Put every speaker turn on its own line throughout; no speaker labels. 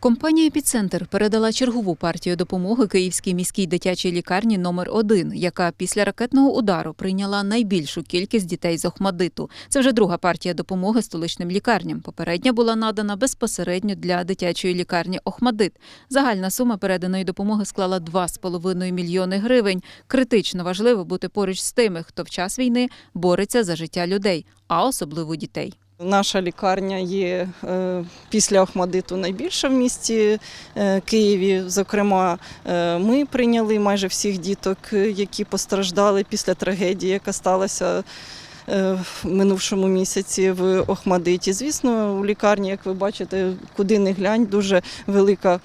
Компанія «Епіцентр» передала чергову партію допомоги Київській міській дитячій лікарні номер 1 яка після ракетного удару прийняла найбільшу кількість дітей з Охмадиту. Це вже друга партія допомоги столичним лікарням. Попередня була надана безпосередньо для дитячої лікарні Охмадит. Загальна сума переданої допомоги склала 2,5 мільйони гривень. Критично важливо бути поруч з тими, хто в час війни бореться за життя людей, а особливо дітей.
Наша лікарня є е, після Охмадиту найбільша в місті е, Києві. Зокрема, е, ми прийняли майже всіх діток, які постраждали після трагедії, яка сталася в минувшому місяці в Охмадиті. Звісно, у лікарні, як ви бачите, куди не глянь, дуже велика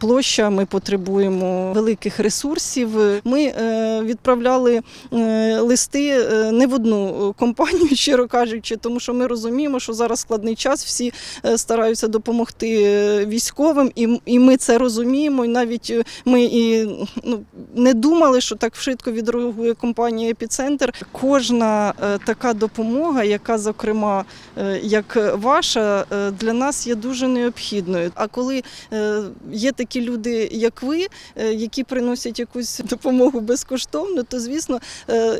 площа. Ми потребуємо великих ресурсів. Ми е, відправляли е, листи е, не в одну компанію, щиро кажучи, тому що ми розуміємо, що зараз складний час, всі е, стараються допомогти е, військовим, і, ми це розуміємо. І навіть е, ми і ну, не думали, що так швидко відреагує компанія Епіцентр. Кожна е, така допомога, яка, зокрема, е, як ваша, е, для нас є дуже необхідною. А коли е, є такі люди, як ви, які приносять якусь допомогу безкоштовно, то звісно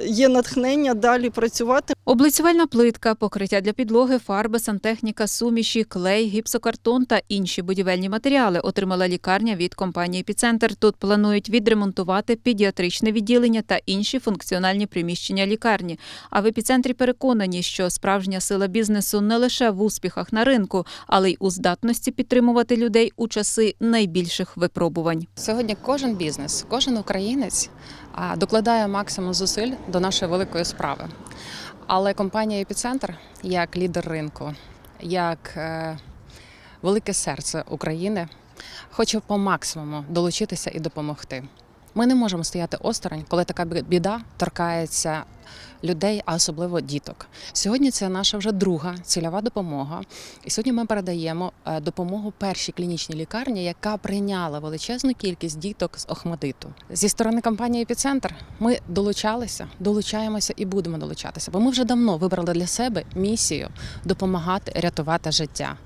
є натхнення далі працювати.
Облицювальна плитка, покриття для підлоги, фарби, сантехніка, суміші, клей, гіпсокартон та інші будівельні матеріали отримала лікарня від компанії «Епіцентр». Тут планують відремонтувати педіатричне відділення та інші функціональні приміщення лікарні. А в епіцентрі переконані, що справжня сила бізнесу не лише в успіхах на ринку, але й у здатності підтримувати людей у часи найбільших випробувань.
Сьогодні кожен бізнес, кожен українець докладає максимум зусиль до нашої великої справи. Але компанія Епіцентр, як лідер ринку, як е, велике серце України, хоче по максимуму долучитися і допомогти. Ми не можемо стояти осторонь, коли така біда торкається людей, а особливо діток. Сьогодні це наша вже друга цільова допомога. І сьогодні ми передаємо е, допомогу першій клінічній лікарні, яка прийняла величезну кількість діток з Охмадиту. Зі сторони компанії Епіцентр ми долучалися, долучаємося і будемо долучатися, бо ми вже давно вибрали для себе місію допомагати рятувати життя.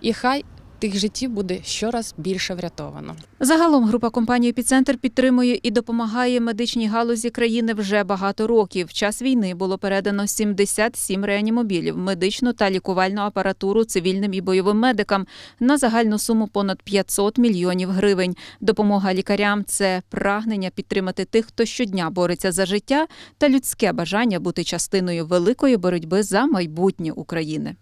І хай тих життів буде щораз більше врятовано.
Загалом група компанії «Епіцентр» підтримує і допомагає медичній галузі країни вже багато років. В час війни було передано 77 реанімобілів, медичну та лікувальну апаратуру цивільним і бойовим медикам на загальну суму понад 500 мільйонів гривень. Допомога лікарям це прагнення підтримати тих, хто щодня бореться за життя, та людське бажання бути частиною великої боротьби за майбутнє України.